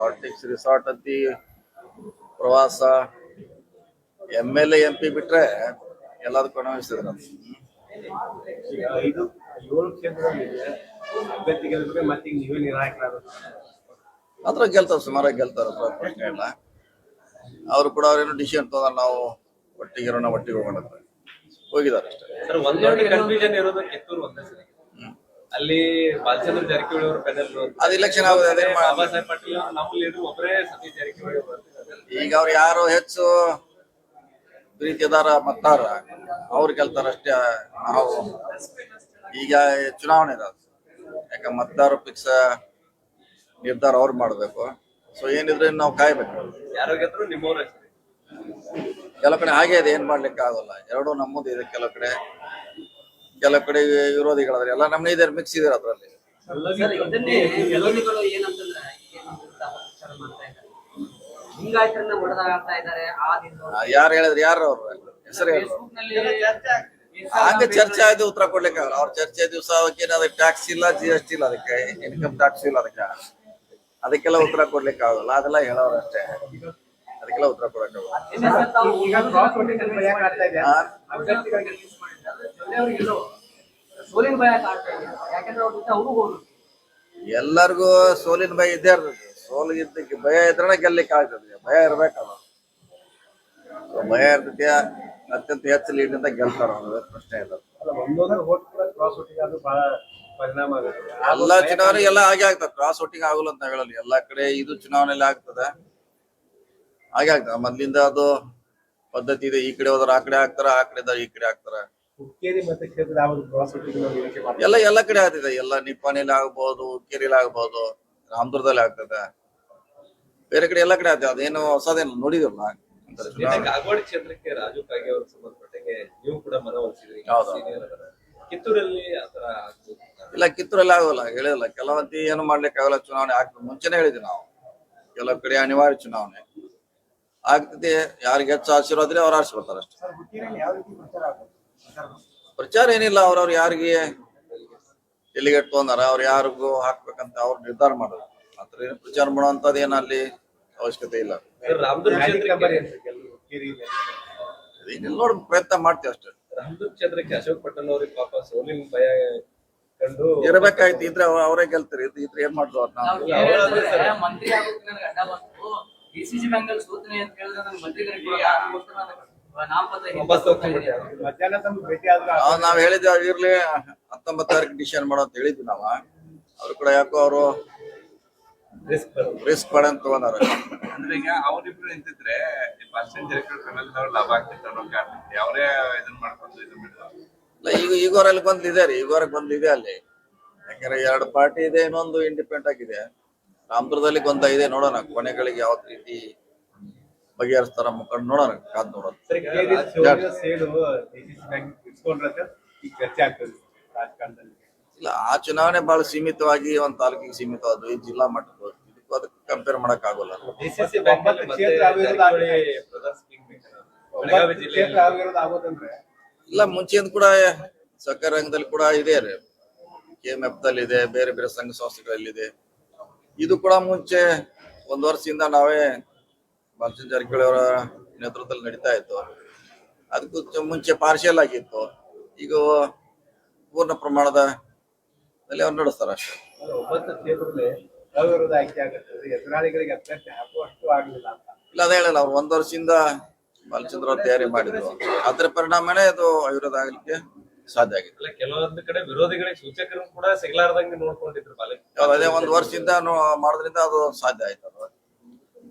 Politics resort ಅಂತಿ ಪ್ರವಾಸ M L M P ಬಿಟ್ರೆ ಎಲ್ಲದಕ್ಕೂ ಅನುಭವಿಸಿದ್ರು ಈಗ ಐದು ಏಳು ಕ್ಷೇತ್ರದಲ್ಲಿ ಅಭ್ಯರ್ಥಿ ಗೆಲ್ಲಿದ್ರೆ ಮತ್ತೆ ಈಗ ನೀವೇ ನಿರ್ಣಾಯಕರಾಗೋದು ಮಾತ್ರ ಗೆಲ್ತಾರ ಸುಮಾರಾಗಿ ಗೆಲ್ತಾರ ಪ್ರಶ್ನೆ ಇಲ್ಲ. ಅವರು ಕೂಡ ಅವ್ರೇನು ಡಿಸಿಷನ್ ತಗೊಂಡ್ರೆ ನಾವು ಒಟ್ಟಿಗೆ ಇರೋಣ ಒಟ್ಟಿಗೆ ಹೋಗೋಣ ಅಂತ. ಹೋಗಿದ್ದಾರೆ ಅಷ್ಟೇ. ಸರ್ ಒಂದೊಂದು ಕನ್ಫ್ಯೂಷನ್ ಇರೋದು ಕಿತ್ತೂರು ಒಂದೇ ಸರಿ ಅಲ್ಲಿ ಬಾಲಚಂದ್ರ ಜಾರಕಿಹೊಳಿ ಅವರು ಪೆನಲ್ ಅದು ಇಲೆಕ್ಷನ್ ಆಗೋದು ಅದೇ ಬಾಬಾ ಸಾಹೇಬ್ ಪಾಟೀಲ್ ನಮ್ಮ ಲೀಡರ್ ಒಬ್ಬರೇ ಸತೀಶ್ ಜಾರಕಿಹೊಳಿ ಅವರು ಈಗ ಅವ್ರು ಯಾರು ಹೆಚ್ಚು ಪ್ರೀತಿದಾರ ಮತ್ತಾರ ಅವ್ರು ಗೆಲ್ತಾರ ಅಷ್ಟೇ ನಾವು ಈಗ ಚುನಾವಣೆ ಇರೋದು ಯಾಕ ಮತದಾರ ಫಿಕ್ಸ್ ನಿರ್ಧಾರ ಅವ್ರು ಮಾಡ್ಬೇಕು. ಸೊ ಏನಿದ್ರೆ ನಾವು ಕಾಯ್ಬೇಕು. ಯಾರೋ ಗೆದ್ರು ನಿಮ್ಮವ್ರ ಕೆಲವು ಕಡೆ ಹಾಗೆ ಇದೆ ಏನ್ ಮಾಡ್ಲಿಕ್ಕೆ ಆಗೋಲ್ಲ ಎರಡು ನಮ್ಮದು ಇದೆ ಕೆಲವು ಕಡೆ ಕೆಲವು ಕಡೆ ವಿರೋಧಿಗಳಾದ್ರೆ ಎಲ್ಲ ನಮ್ಮನೆ ಇದಾರೆ ಮಿಕ್ಸ್ ಇದಾರೆ ಅದರಲ್ಲಿ. ಯಾರು ಹೇಳಿದ್ರೆ ಯಾರು ಅವ್ರ? ಹೆಸರು ಹೇಳಿ. ಫೇಸ್ಬುಕ್ನಲ್ಲಿ ಹಂಗೆ ಚರ್ಚೆ ಆಯ್ತು ಉತ್ತರ ಕೊಡ್ಲಿಕ್ಕೆ ಆಗಲ್ಲ ಅವ್ರ ಚರ್ಚೆ ದಿವಸ ಅವಕ್ಕೆ ಅದಕ್ಕೆ ಟ್ಯಾಕ್ಸ್ ಇಲ್ಲ ಜಿ ಎಸ್ ಟಿ ಇಲ್ಲ ಅದಕ್ಕೆ ಇನ್ಕಮ್ ಟ್ಯಾಕ್ಸ್ ಇಲ್ಲ ಅದಕ್ಕೆ. ಅದಕ್ಕೆಲ್ಲ ಉತ್ತರ ಕೊಡ್ಲಿಕ್ಕೆ ಆಗಲ್ಲ ಅದೆಲ್ಲ ಹೇಳೋರು ಅಷ್ಟೇ. ಅದಕ್ಕೆಲ್ಲ ಉತ್ತರ ಕೊಡಕ್ಕೆ ಎಲ್ಲರಿಗೂ ಸೋಲಿನ ಭಯ ಇದ್ದೇ ಇರ್ತದೆ. ಸೋಲು ಇದ್ದಕ್ಕೆ ಭಯ ಇದ್ರೆ ಗೆಲ್ಲಕ್ಕೆ ಆಗ್ತದೆ. ಭಯ ಇರ್ಬೇಕಲ್ಲ. ಭಯ ಇರ್ತೈತಿ ಅತ್ಯಂತ ಹೆಚ್ಚು ಲೀಡ್ ಲೀಡ್ನಿಂದ ಗೆಲ್ತಾರ ಪ್ರಶ್ನೆ ಇಲ್ಲ ಎಲ್ಲಾ ಚುನಾವಣೆ ಎಲ್ಲ ಆಗಿ ಆಗ್ತದೆ. ಕ್ರಾಸ್ ವೋಟಿಂಗ್ ಆಗಲ್ಲ ಅಂತ ಹೇಳಲ್ಲ. ಎಲ್ಲಾ ಕಡೆ ಇದು ಚುನಾವಣೆಯಲ್ಲಿ ಆಗ್ತದೆ. ಹಾಗೆ ಆಗ್ತದೆ. ಮೊದ್ಲಿಂದ ಅದು ಪದ್ಧತಿ ಇದೆ ಈ ಕಡೆ ಹೋದ್ರೆ ಆ ಕಡೆ ಹಾಕ್ತಾರ ಆ ಕಡೆ ಈ ಕಡೆ ಹಾಕ್ತಾರ. ಹುಕ್ಕೇರಿ ಎಲ್ಲ ಎಲ್ಲ ಕಡೆ ಆಗ್ತದೆ. ಎಲ್ಲ ನಿಪ್ಪಾಣಿಲಿ ಆಗ್ಬೋದು ಹುಕ್ಕೇರಿಲಿ ಆಗ್ಬೋದು ರಾಮದುರ್ಗದಲ್ಲಿ ಆಗ್ತದೆ. ಬೇರೆ ಕಡೆ ಎಲ್ಲ ಕಡೆ ಆಗ್ತದೆ. ಅದೇನು ಹೊಸದೇನು ನೋಡಿದಿಲ್ಲ. ಕಾಗವಾಡ ಕ್ಷೇತ್ರಕ್ಕೆ ರಾಜು ಕಾಗೆ ಅವರು ಸಂಬಂಧಪಟ್ಟಂಗೆ ನೀವು ಕೂಡ ಮನವೊಲಿಸಿದ್ರಿ. ಹೌದು. senior ಅದರ. ಕಿತ್ತೂರಲ್ಲಿ ಆತರ ಆಗ್ಬೋದು. ಇಲ್ಲ ಕಿತ್ತೂರಲ್ಲಿ ಆಗೋಲ್ಲ ಹೇಳಿಲ್ಲ. ಕೆಲವಂತಿ ಏನು ಮಾಡ್ಲಿಕ್ಕೆ ಆಗಲ್ಲ ಚುನಾವಣೆ ಆಗ್ತದೆ. ಮುಂಚೆನೆ ಹೇಳಿದ್ವಿ ನಾವು. ಕೆಲವು ಕಡೆ ಅನಿವಾರ್ಯ ಚುನಾವಣೆ. ಆಗ್ತದೆ ಯಾರಿಗೆ ಹೆಚ್ಚು ಆಶೀರ್ವಾದ ಇದ್ರೆ ಅವ್ರು ಆರಿಸ್ಕೊಳ್ತಾರೆ ಅಷ್ಟೇ. ಪ್ರಚಾರ ಏನಿಲ್ಲ ಅವ್ರವ್ರು ಯಾರಿಗೆ ಎಲ್ಲಿಗೆ ಇಟ್ಕೊಂಡಾರ ಅವ್ರು ಯಾರಿಗೂ ಹಾಕ್ಬೇಕಂತ ಅವ್ರು ನಿರ್ಧಾರ ಮಾಡೋದು ಮಾತ್ರ ಏನು ಪ್ರಚಾರ ಮಾಡುವಂತದ್ದು ಏನು ಅಲ್ಲಿ ಅವಶ್ಯಕತೆ ಇಲ್ಲ. ಇದನ್ನೆಲ್ಲ ನೋಡಿ ಪ್ರಯತ್ನ ಮಾಡ್ತೀವಿ ಅಷ್ಟೇ. ರಾಮದುರ್ಗ ಕ್ಷೇತ್ರಕ್ಕೆ ಅಶೋಕ್ ಪಟ್ಟಣ ಅವ್ರಿಗೆ ಪಾಪ ಸೋಲಿನ ಭಯ ಕಂಡು ಇರಬೇಕಾಯ್ತು ಇದ್ರೆ ಅವ- ಅವರೇ ಗೆಲ್ತಾರೆ. ಇದ್- ಇದ್ರೆ ಏನ್ ಮಾಡ್ದು ಅವ್ರು ನಾವು ನಾವು ಮಂತ್ರಿ ಆಗೋಕೆ ನನಗೆ ಅಡ್ಡ ಬಂತು ಡಿಸಿಸಿ ಬ್ಯಾಂಕ್ ಅಲ್ಲಿ ಸೋತನೆ ಅಂತ ಹೇಳಿದ್ರೆ ನನಗೆ ಮಂತ್ರಿಗಳಿಗೆ ಯಾರಿಗೋಸ್ಕರ ನಾನು ನಾಮಪತ್ರ ವಾಪಸ್ ಹಿಂಪಡೆದಿದ್ದೆ. ತಗೊಂಡ್ಬಿಟ್ರೆ. ಮಧ್ಯಾಹ್ನ ತಮ್ಮ ಭೇಟಿ ಆದ್ರೂ ನಾವ್- ನಾವ್ ಹೇಳಿದ್ವಿ ಅವ್ರು ಇರ್ಲಿ ಹತ್ತೊಂಬತ್ತು ತಾರೀಕು ಡಿಸಿಷನ್ ಮಾಡೋ ಅಂತ ಹೇಳಿದ್ವಿ ನಾವ. ಅವ್ರು ಕೂಡ ಯಾಕೋ ಅವರು. ರಿಸ್ಕ್ ಬೇಡ ಅಂತ ತಗೊಂಡಾರ ಅಂದ್ರೆ ಈಗ ಅವರಿಬ್ರು ನಿಂತಿದ್ರೆ ಪ್ಯಾಸೆಂಜರ್ ಕನ್ನಡದವ್ರು ಲಾಭ ಆಗ್ತಿತ್ತು ಅನ್ನೋ ಕಾರಣಕ್ಕೆ ಅವರೇ ಇದನ್ನ ಮಾಡ್ಕೊಂಡು ಇದನ್ನ ಮಾಡಿದ್ರು ಇಲ್ಲ ಈಗ ಈಗೋರಲ್ಲಿ ಬಂದಿದೆ ರೀ ಈಗೋರಿಗೆ ಬಂದಿದೆ ಅಲ್ಲಿ. ಯಾಕಂದ್ರೆ ಎರಡು ಪಾರ್ಟಿ ಇದೆ ಇನ್ನೊಂದು ಇಂಡಿಪೆಂಡೆಂಟ್ ಆಗಿದೆ. ರಾಮದುರ್ಗದಲ್ಲಿ ಗೊಂದ ಇದೆ ನೋಡೋಣ. ಕೊನೆಗಳಿಗೆ ಯಾವ ರೀತಿ ಬಗೆಹರಿಸ್ತಾರ ಮುಖಂಡ್ ನೋಡೋಣ ಕಾದ್ ನೋಡೋಣ. ಇಲ್ಲ ಆ ಚುನಾವಣೆ ಬಹಳ ಸೀಮಿತವಾಗಿ ಒಂದ್ ತಾಲೂಕಿಗೆ ಸೀಮಿತವಾದ್ರು ಈ ಜಿಲ್ಲಾ ಮಟ್ಟದ ಇದಕ್ಕೂ ಅದಕ್ಕೆ ಕಂಪೇರ್ ಮಾಡಕ್ ಆಗೋಲ್ಲ ಇಲ್ಲ ಮುಂಚೆಯಿಂದ ಕೂಡ ಸಹಕಾರ ರಂಗದಲ್ಲಿ ಕೂಡ ಇದೆ ರೀ. ಕೆ ಎಂ ಎಫ್ ದಲ್ಲಿ ಇದೆ ಬೇರೆ ಬೇರೆ ಸಂಘ ಸಂಸ್ಥೆಗಳಲ್ಲಿದೆ. ಇದು ಕೂಡ ಮುಂಚೆ ಒಂದು ವರ್ಷದಿಂದ ನಾವೇ ಬಾಲಚಂದ್ರ ಜಾರಕಿಹೊಳಿ ಅವರ ನೇತೃತ್ವದಲ್ಲಿ ನಡೀತಾ ಇತ್ತು. ಅದಕ್ಕೂ ಮುಂಚೆ ಪಾರ್ಷಿಯಲ್ ಆಗಿತ್ತು. ಈಗ ಪೂರ್ಣ ಪ್ರಮಾಣದ ಅಲ್ಲಿ ಅವ್ರು ನಡೆಸ್ತಾರ ಅಷ್ಟೇ. ಇಲ್ಲ ಅದೇ ಹೇಳಲ್ಲ. ಅವ್ರು ಒಂದು ವರ್ಷದಿಂದ ಬಾಲಚಂದ್ರ ಅವ್ರು ತಯಾರಿ ಮಾಡಿದ್ರು. ಅದ್ರ ಪರಿಣಾಮನೇ ಅದು ಅವಿರೋಧ ಆಗ್ಲಿಕ್ಕೆ ಸಾಧ್ಯ ಆಗಿದೆ. ಅಲ್ಲ, ಕೆಲವೊಂದು ಕಡೆ ವಿರೋಧಿಗಳಿಗೆ ಸೂಚಕರು ಕೂಡ ಸಿಗ್ಲಾರ್ದಂಗೆ ನೋಡ್ಕೊಂಡಿದ್ರು ಅದೇ ಒಂದ್ ವರ್ಷದಿಂದ ಮಾಡೋದ್ರಿಂದ ಅದು ಸಾಧ್ಯ ಆಯ್ತು ಅದು.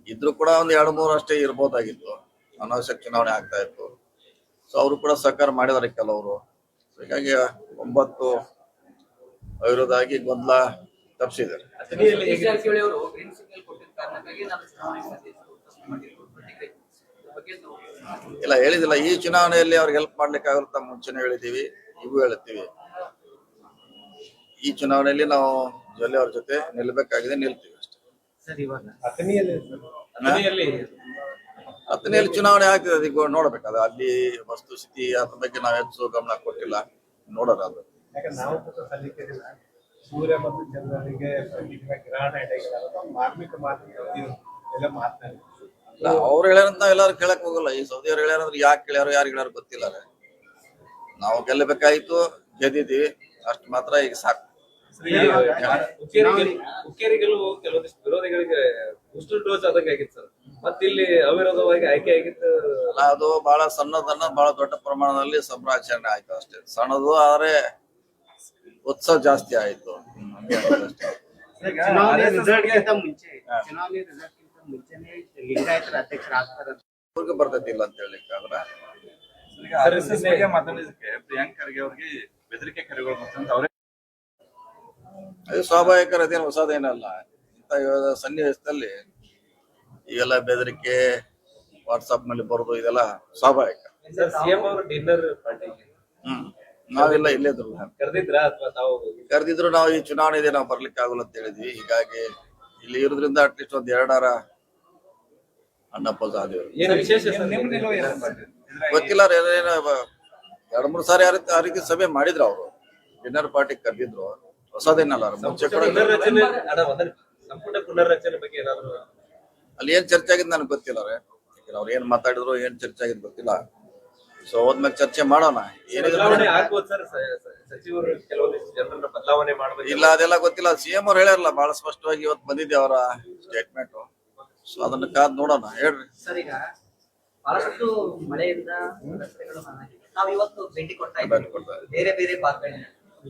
ಇದ್ರು ಕೂಡ ಒಂದ್ ಎರಡು ಮೂರು ಅಷ್ಟೇ ಇರ್ಬೋದಾಗಿತ್ತು. ಅನಾವಶ್ಯಕ ಚುನಾವಣೆ ಆಗ್ತಾ ಇತ್ತು. ಸೊ ಅವರು ಕೂಡ ಸಹಕಾರ ಮಾಡಿದಾರೆ ಕೆಲವರು. ಹೀಗಾಗಿ ಒಂಬತ್ತು ಅವಿರೋಧ ಆಗಿ ಗೊಂದಲ ತಪ್ಪಿಸಿದ್ದಾರೆ ಇಲ್ಲ ಹೇಳಿದಿಲ್ಲ. ಈ ಚುನಾವಣೆಯಲ್ಲಿ ಅವ್ರಿಗೆ ಹೆಲ್ಪ್ ಮಾಡ್ಲಿಕ್ಕೆ ಆಗುತ್ತೆ ಮುಂಚೆನೆ ಹೇಳಿದೀವಿ ಈಗೂ ಹೇಳ್ತೀವಿ ಈ ಚುನಾವಣೆಯಲ್ಲಿ ನಾವು ಜೊಲ್ಲೆ ಅವ್ರ ಜೊತೆ ನಿಲ್ಬೇಕಾಗಿದೆ ನಿಲ್ತೀವಿ ಅಷ್ಟೇ. ಹತ್ತನೆಯಲ್ಲಿ ಚುನಾವಣೆ ಆಗ್ತದೆ ಅದಕ್ಕೆ ನೋಡ್ಬೇಕು ಅಲ್ಲಿ ವಸ್ತುಸ್ಥಿತಿ ಅದ್ರ ಬಗ್ಗೆ ನಾವು ಹೆಚ್ಚು ಗಮನ ಕೊಟ್ಟಿಲ್ಲ ನೋಡೋಣ ಅದು. ಸೂರ್ಯ ಮತ್ತು ಚಂದ್ರನಿಗೆ ಗ್ರಹಣ ಮಾರ್ಮಿಕ ಅವ್ರು ಹೇಳ್ಯಾರಂತ ನಾವ್ ಎಲ್ಲಾರು ಕೇಳಕ್ ಹೋಗಲ್ಲ ಈ ಸೌದಿ ಅವ್ರು ಹೇಳ್ಯಾರಂದ್ರೆ ಯಾಕೆ ಕೇಳ್ಯಾರೋ ಯಾರು ಹೇಳ್ಯಾರ ಗೊತ್ತಿಲ್ಲ. ರೀ. ನಾವು ಗೆಲ್ಲಬೇಕಾಯ್ತು ಗೆದ್ದಿದ್ವಿ ಅಷ್ಟು ಮಾತ್ರ ಈಗ ಸಾಕು. ಹುಕ್ಕೇರಿ ಹುಕ್ಕೇರಿ ಗೆಲುವು ಕೆಲವೊಂದಿಷ್ಟು ವಿರೋಧಿಗಳಿಗೆ ಬೂಸ್ಟರ್ ಡೋಸ್ ಆದಂಗೆ ಆಗಿತ್ತು ಸರ್. ಮತ್ತೆ ಇಲ್ಲಿ ಅವಿರೋಧವಾಗಿ ಆಯ್ಕೆ ಆಗಿತ್ತು. ಅಲ್ಲ ಅದು ಬಹಳ ಸಣ್ಣದನ್ನ ಬಹಳ ದೊಡ್ಡ ಪ್ರಮಾಣದಲ್ಲಿ ಸಂಭ್ರಾಚರಣೆ ಆಯ್ತು ಅಷ್ಟೇ. ಸಣ್ಣದು ಆದ್ರೆ ಉತ್ಸವ ಜಾಸ್ತಿ ಆಯ್ತು. ಮುಂಚೆ ಅಧ್ಯಕ್ಷರಾಗ್ತಾರೆ ಅಂತ ಅವ್ರಿಗೆ ಮಾತಾಡಿದಕ್ಕೆ ಪ್ರಿಯಾಂಕ್ ಖರ್ಗೆ ಅವ್ರಿಗೆ ಬೆದರಿಕೆ ಕರೆಗಳು ಅಂತ ಅವರೇ ಅದು ಸ್ವಾಭಾವಿಕ ಅದೇನು ಹೊಸದೇನಲ್ಲ. ಇಂಥ ಇವಾಗ ಸನ್ನಿವೇಶದಲ್ಲಿ ಈಗೆಲ್ಲ ಬೆದರಿಕೆ ವಾಟ್ಸಪ್ನಲ್ಲಿ ಬರೋದು ಇದೆಲ್ಲ ಸ್ವಾಭಾವಿಕ. ಸರ್ ಸಿಎಂ ಅವರು ಡಿನ್ನರ್ ಪಾರ್ಟಿಗೆ ಹ್ಮ್. ನಾವೆಲ್ಲ ಇಲ್ಲೇ ಇದ್ರಲ್ಲ. ಕರೆದಿದ್ರ ಅಥವಾ ತಾವು ಕರೆದಿದ್ರು ನಾವು ಈ ಚುನಾವಣೆ ಇದೆ ನಾವು ಬರ್ಲಿಕ್ಕೆ ಆಗಲ್ಲ ಅಂತ ಹೇಳಿದ್ವಿ. ಹೀಗಾಗಿ ಇಲ್ಲಿ ಇರೋದ್ರಿಂದ ಅಟ್ಲೀಸ್ಟ್ ಒಂದ್ ಎರಡಾರ ಅಣ್ಣಪ್ಪ ಸಾಧ್ಯ ಏನು ವಿಶೇಷ ಸರ್ ನಿಮ್ ನಿಮ್ದು? ನಿಲುವು ಏನಪ್ಪ ಇದು? ಇದ್ರಾಗ ಗೊತ್ತಿಲ್ಲ ಎರಡು ಮೂರು ಸಾರಿ ಆ ರೀತಿ ಆ ರೀತಿ ಸಭೆ ಮಾಡಿದ್ರು ಅವರು. Dinner party ಕರೆದಿದ್ರು. ಹೊಸದೇನಲ್ಲ ಅವ್ರು. ಮುಂಚೆ ಕೂಡ ಪುನರ್ರಚನೆ ಅಣ್ಣ, ಸಂಪುಟ ಪುನರ್ರಚನೆ ಬಗ್ಗೆ ಏನಾದ್ರು ಅಲ್ಲಿ ಏನ್ ಚರ್ಚೆ ಆಗಿದ್ ನನಗೆ ಗೊತ್ತಿಲ್ಲ ರೀ ಅವ್ರು ಏನ್ ಮಾತಾಡಿದ್ರು ಏನ್ ಚರ್ಚೆ ಆಗಿದ್ ಗೊತ್ತಿಲ್ಲ. ಸೊ ಹೋದ್ಮೇಲೆ ಚರ್ಚೆ ಮಾಡೋಣ. ಇಲ್ಲ ಅದೆಲ್ಲ ಗೊತ್ತಿಲ್ಲ. ಸಿಎಂ ಅವ್ರು ಹೇಳ್ಯಾರಲ್ಲ ಬಹಳ ಸ್ಪಷ್ಟವಾಗಿ ಇವತ್ತು ಬಂದಿದೆ ಅವರ ಸ್ಟೇಟ್ಮೆಂಟ್ ಸೊ ಅದನ್ನ ಕಾದ್ ನೋಡೋಣ. ಹೇಳ್ರಿ. ಸರ್ ಈಗ ಬಹಳಷ್ಟು ಮಳೆಯಿಂದ ರಸ್ತೆಗಳು ಹಾಳಾಗಿವೆ. ನಾವು ಇವತ್ತು ಭೇಟಿ ಕೊಡ್ತಾ ಇದ್ದೀವಿ. ಬೇರೆ ಬೇರೆ ಭಾಗಗಳಿಂದ.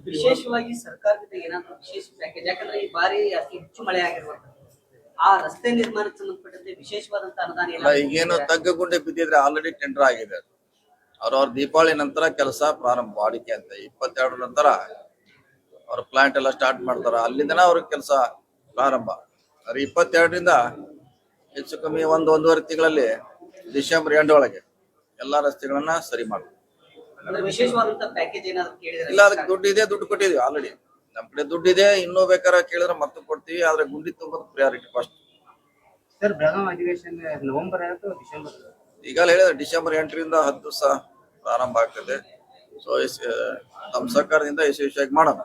ವಿಶೇಷವಾಗಿ ಸರ್ಕಾರದಿಂದ ಏನಾದ್ರು ವಿಶೇಷ ಪ್ಯಾಕೇಜ್ ಯಾಕಂದ್ರೆ ಈ ಬಾರಿ ಅತಿ ಹೆಚ್ಚು ಮಳೆ ಆಗಿರುವಂತ ಆ ರಸ್ತೆ ನಿರ್ಮಾಣಕ್ಕೆ ಸಂಬಂಧಪಟ್ಟಂತೆ ವಿಶೇಷವಾದಂತ ಅನುದಾನ ಇಲ್ಲ ಏನಾದ್ರು ಈಗೇನು ತಗ್ಗ ಗುಂಡೆ ಬಿದ್ದಿದ್ರೆ ಆಲ್ರೆಡಿ ಟೆಂಡರ್ ಆಗಿದೆ ಅವ್ರವ್ರ ದೀಪಾವಳಿ ನಂತರ ಕೆಲಸ ಪ್ರಾರಂಭ ವಾಡಿಕೆ ಅಂತ. ಇಪ್ಪತ್ತೆರಡರ ನಂತರ ಅವ್ರ ಪ್ಲಾಂಟ್ ಎಲ್ಲ ಸ್ಟಾರ್ಟ್ ಮಾಡ್ತಾರ. ಅಲ್ಲಿಂದನೇ ಅವ್ರ ಕೆಲಸ ಪ್ರಾರಂಭ. ಅವ್ರ ಇಪ್ಪತ್ತೆರಡರಿಂದ ಹೆಚ್ಚು ಕಮ್ಮಿ ಒಂದು ಒಂದೂವರೆ ತಿಂಗಳಲ್ಲಿ ಡಿಸೆಂಬರ್ ಎಂಡ್ ಒಳಗೆ ಎಲ್ಲಾ ರಸ್ತೆಗಳನ್ನ ಸರಿ ಮಾಡಬೇಕು ಅಂದ್ರೆ ವಿಶೇಷವಾದಂತ ಪ್ಯಾಕೇಜ್ ಏನಾದ್ರು ಕೇಳಿದ್ರೆ ಇಲ್ಲ ಅದಕ್ಕೆ ದುಡ್ಡು ಇದೆ ದುಡ್ಡು ಕೊಟ್ಟಿದೀವಿ ಆಲ್ರೆಡಿ ನಮ್ ಕಡೆ ದುಡ್ಡು ಇದೆ ಇನ್ನೂ ಬೇಕಾರ ಕೇಳಿದ್ರೆ ಮತ್ತೆ ಕೊಡ್ತೀವಿ ಆದ್ರೆ ಗುಂಡಿ ತುಂಬೋದು ಪ್ರಿಯಾರಿಟಿ ಫಸ್ಟ್ ಸರ್ ಬೆಳಗಾವಿ ಅಧಿವೇಶನ ನವೆಂಬರ್ ಡಿಸೆಂಬರ್? ಈಗಲೇ ಹೇಳಿದ್ರೆ ಡಿಸೆಂಬರ್ ಎಂಟರಿಂದ ಹತ್ತು ದಿವಸ ಪ್ರಾರಂಭ ಆಗ್ತದೆ. ಸೊ ನಮ್ಮ ಸರ್ಕಾರದಿಂದ ಯಶಸ್ವಿಯಾಗಿ ಮಾಡೋಣ.